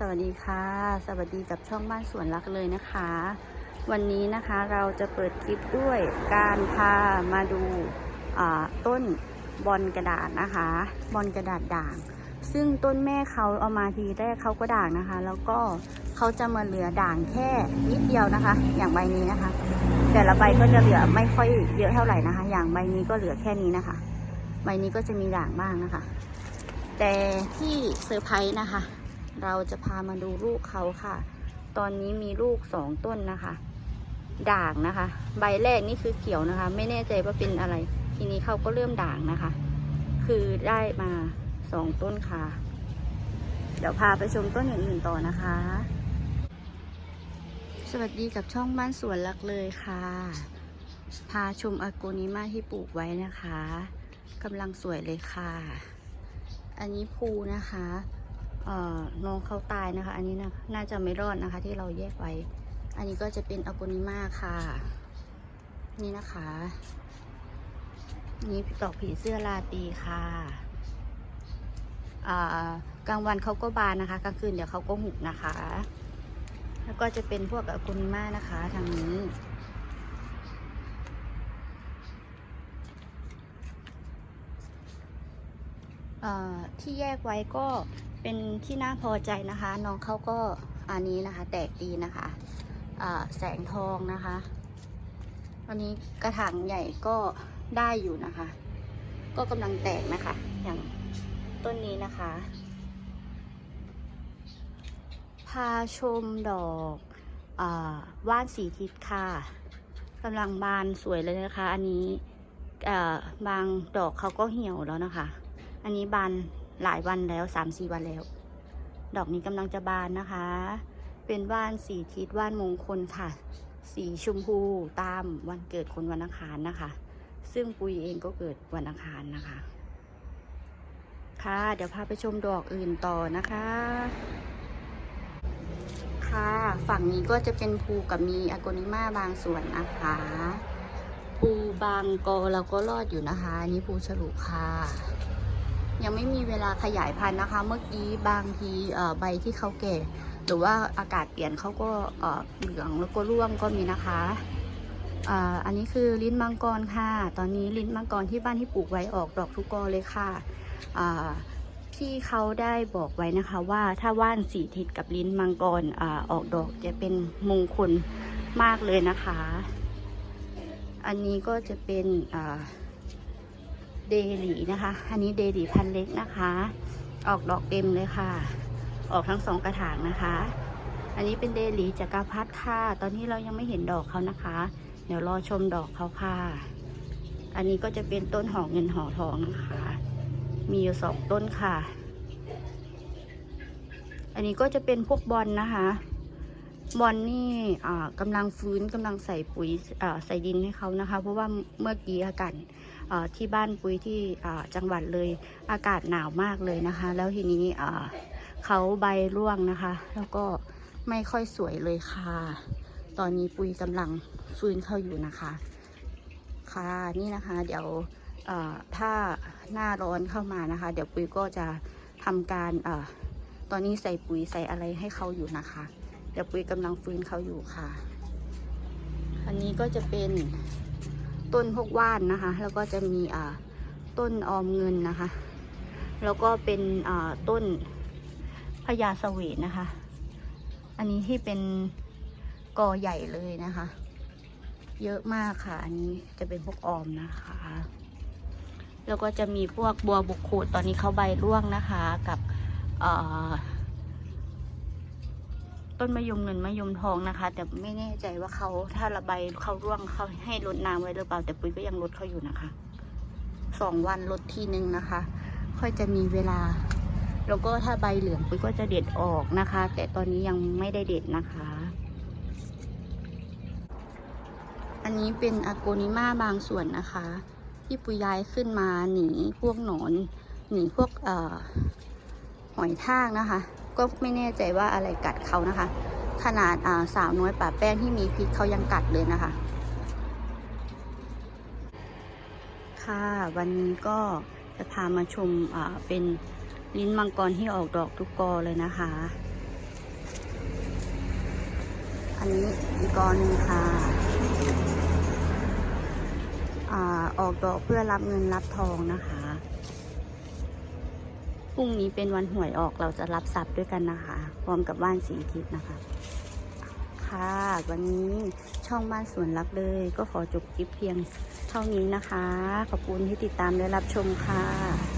สวัสดีค่ะ สวัสดีกับช่องบ้านสวนรักเลยนะคะ วันนี้นะคะเราจะเปิดคลิปด้วยการพามาดูต้นบอลกระดาษนะคะ บอลกระดาษด่าง ซึ่งต้นแม่เขาเอามาทีแรกเขาก็ด่างนะคะ แล้วก็เขาจะมาเหลือด่างแค่นิดเดียวนะคะ อย่างใบนี้นะคะ แต่ละใบก็จะเหลือไม่ค่อยเยอะเท่าไหร่นะคะ อย่างใบนี้ก็เหลือแค่นี้นะคะ ใบนี้ก็จะมีด่างบ้างนะคะ แต่ที่เซอร์ไพรส์นะคะ เราจะพามาดูลูกเขาค่ะ ตอนนี้มีลูกสองต้นนะคะ ด่างนะคะ ใบแรกนี่คือเขียวนะคะ ไม่แน่ใจว่าเป็นอะไร ทีนี้เขาก็เริ่มด่างนะคะ คือได้มาสองต้นค่ะ เดี๋ยวพาไปชมต้นอื่นๆต่อนะคะ สวัสดีกับช่องบ้านสวนรักเลยค่ะ พาชมอาโกนิมาที่ปลูกไว้นะคะกำลังสวยเลยค่ะ อันนี้ภูนะคะ น้องเขาตายนะคะ อันนี้นะน่าจะไม่รอดนะคะ ที่เราแยกไว้ อันนี้ก็จะเป็นอาโกนิมาค่ะ นี่นะคะ นี่ดอกผีเสื้อลาตีค่ะกลางวันเขาก็บานนะคะกลางคืนเดี๋ยวเขาก็หุบนะคะ แล้วก็จะเป็นพวกอาโกนิมานะคะ ทางนี้ ที่แยกไว้ก็ เป็นที่น่าพอใจนะคะ น้องเขาก็อันนี้นะคะ แตกดีนะคะแสงทองนะคะอันนี้กระถางใหญ่ก็ได้อยู่นะคะ ก็กำลังแตกนะคะ อย่างต้นนี้นะคะ พาชมดอกอว่านสีทิศค่ะกำลังบานสวยเลยนะคะ อันนี้บางดอกเขาก็เหี่ยวแล้วนะคะ อันนี้บาน หลายวันแล้วสามสี่วันแล้ว ดอกนี้กำลังจะบานนะคะ เป็นว่านสีทิศว่านมงคลค่ะ สีชมพูตามวันเกิดคนวันอังคารนะคะ ซึ่งปุยเองก็เกิดวันอังคารนะคะ ค่ะเดี๋ยวพาไปชมดอกอื่นต่อนะคะ ค่ะฝั่งนี้ก็จะเป็นภูกับมีอโกนิมาบางส่วนนะคะภูบางกอเราก็รอดอยู่นะคะนนี้ภูฉลุค่ะ ยังไม่มีเวลาขยายพันธุ์นะคะ เมื่อกี้บางทีใบที่เขาแก่ หรือว่าอากาศเปลี่ยนเขาก็เหลืองแล้วก็ร่วงก็มีนะคะอ,อันนี้คือลิ้นมังกรค่ะ ตอนนี้ลิ้นมังกรที่บ้านที่ปลูกไว้ออกดอกทุกกอเลยค่ะอ่าพี่เขาได้บอกไว้นะคะว่าถ้าว่านสีทิศกับลิ้นมังกรอออกดอกจะเป็นมงคลมากเลยนะคะ อันนี้ก็จะเป็นอ่า เดลีนะคะ อันนี้เดลีพันเล็กนะคะ ออกดอกเต็มเลยค่ะ ออกทั้งสองกระถางนะคะ อันนี้เป็นเดลีจักรพัดค่ะ ตอนนี้เรายังไม่เห็นดอกเขานะคะ เดี๋ยวรอชมดอกเขาค่ะ อันนี้ก็จะเป็นต้นหอเงินหอทองนะคะ มีอยู่สองต้นค่ะ อันนี้ก็จะเป็นพวกบอลนะคะ บอลนี่อ่ากำลังฟื้นกำลังใส่ปุ๋ยใส่ดินให้เขานะคะ เพราะว่าเมื่อกี้อากาศที่บ้านปุ้ยที่จังหวัดเลยอากาศหนาวมากเลยนะคะ แล้วทีนี้เขาใบร่วงนะคะ แล้วก็ไม่ค่อยสวยเลยค่ะ ตอนนี้ปุ้ยกำลังฟื้นเข้าอยู่นะคะ ค่ะนี่นะคะ เดี๋ยวถ้าหน้าร้อนเข้ามานะคะ เดี๋ยวปุ้ยก็จะทำการอตอนนี้ใส่ปุ๋ยใส่อะไรให้เขาอยู่นะคะ ดี๋ยวปุ้ยกำลังฟื้นเขาอยู่ค่ะ อันนี้ก็จะเป็นต้นพวกว่านนะคะ แล้วก็จะมีอ่าต้นออมเงินนะคะ แล้วก็เป็นอ่าต้นพญาเสวตนะคะ อันนี้ที่เป็นกอใหญ่เลยนะคะ เยอะมากค่ะ อันนี้จะเป็นพวกออมนะคะ แล้วก็จะมีพวกบัวบุกขูดตอนนี้เขาใบร่วงนะคะกับเอ่อ ต้นมะยมเงินมะยมทองนะคะ แต่ไม่แน่ใจว่าเขาถ้าระบายเขาร่วงเขาให้ลดน้ำไว้หรือเปล่า แต่ปุ๋ยก็ยังลดเขาอยู่นะคะสองวันลดทีนึงนะคะ ค่อยจะมีเวลา แล้วก็ถ้าใบเหลืองปุ๋ยก็จะเด็ดออกนะคะ แต่ตอนนี้ยังไม่ได้เด็ดนะคะ อันนี้เป็นอะโกนิมาบางส่วนนะคะ ที่ปุ๋ยย้ายขึ้นมาหนีพวกหนอนหนีพวกหอยทากนะคะ ก็ไม่แน่ใจว่าอะไรกัดเขานะคะ ขนาดอ่าสาวน้อยป่าแป้งที่มีพิษเขายังกัดเลยนะคะ ค่ะวันนี้ก็จะพามาชมอ่าเป็นลิ้นมังกรที่ออกดอกทุกกอเลยนะคะ อันนี้อีกกอหนึ่งค่ะอ่าออกดอกเพื่อรับเงินรับทองนะคะ พรุ่งนี้เป็นวันหวยออกเราจะรับทรัพย์ด้วยกันนะคะ พร้อมกับบ้านสีทิศนะคะ ค่ะ วันนี้ช่องบ้านสวนรักเลย ก็ขอจบคลิปเพียงเท่านี้นะคะ ขอบคุณที่ติดตามและรับชมค่ะ